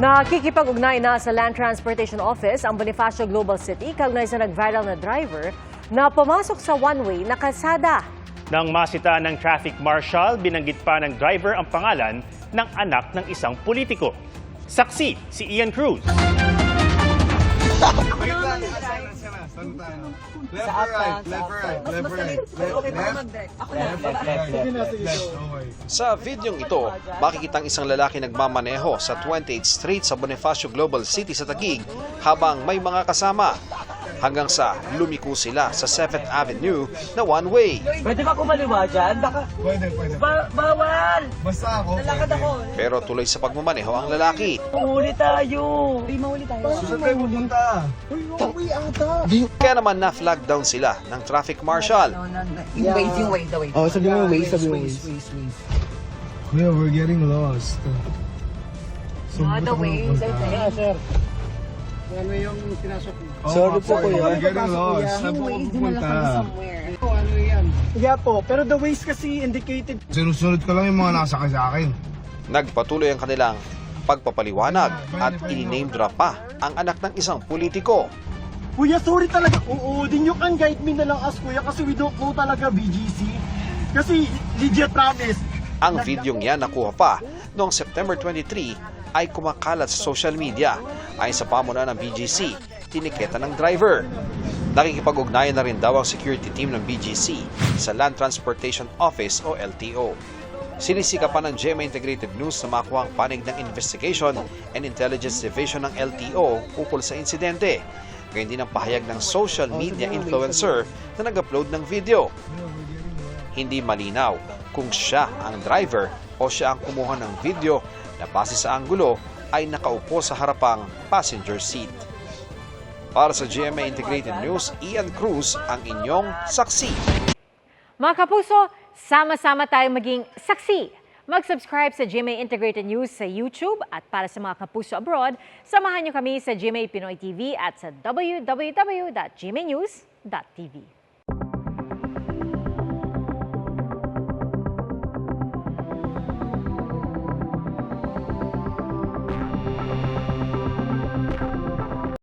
Nakikipag-ugnay na sa Land Transportation Office ang Bonifacio Global City kaugnay sa nag-viral na driver na pumasok sa one-way na kalsada. Nang masita ng traffic marshal, binanggit pa ng driver ang pangalan ng anak ng isang politiko. Saksi si Ian Cruz. Left or right? Sa videong ito, makikita ang isang lalaki nagmamaneho sa 28th Street sa Bonifacio Global City sa Taguig habang may mga kasama hanggang sa lumiko sila sa 7th Avenue na one-way. Pwede ba kumaliwa dyan? Baka, Pwede, pwede. ba, bawal! Basta ako, pwede. Pero tuloy sa pagmamaneho ang lalaki. Uhuli tayo! Saan tayo pupunta? Kaya naman na-flag down sila ng traffic marshal. Yung ways, yung ways, the ways. Oh, sabi mo waste, sabi mo waste. Kuya, we're getting lost. So, the ways, I think. Sorry po, kuya. We're getting lost. Saan po ako pupunta? Yeah po, pero the waste kasi indicated Sinusunod ko lang yung mga nakasakay sa akin. Nagpatuloy ang kanilang pagpapaliwanag at ini-name drop pa ang anak ng isang politiko. Kuya, sorry talaga. Oo, din you can guide me na lang as kuya kasi we don't know talaga BGC. Kasi legit promise. Ang videong yan nakuha pa noong September 23 ay kumakalat sa social media. Ayon sa pamunuan ng BGC, tiniketa ng driver. Nakikipag-ugnayan na rin daw ang security team ng BGC sa Land Transportation Office o LTO. Sinisikapan ng GMA Integrated News na makuha ang panig ng Investigation and Intelligence Division ng LTO ukol sa insidente. Ngayon din ang pahayag ng social media influencer na nag-upload ng video. Hindi malinaw kung siya ang driver o siya ang kumuha ng video na base sa anggulo ay nakaupo sa harapang passenger seat. Para sa GMA Integrated News, Ian Cruz ang inyong saksi. Mga kapuso, sama-sama tayong maging saksi. Mag-subscribe sa GMA Integrated News sa YouTube at para sa mga kapuso abroad, samahan niyo kami sa GMA Pinoy TV at sa www.gmanews.tv.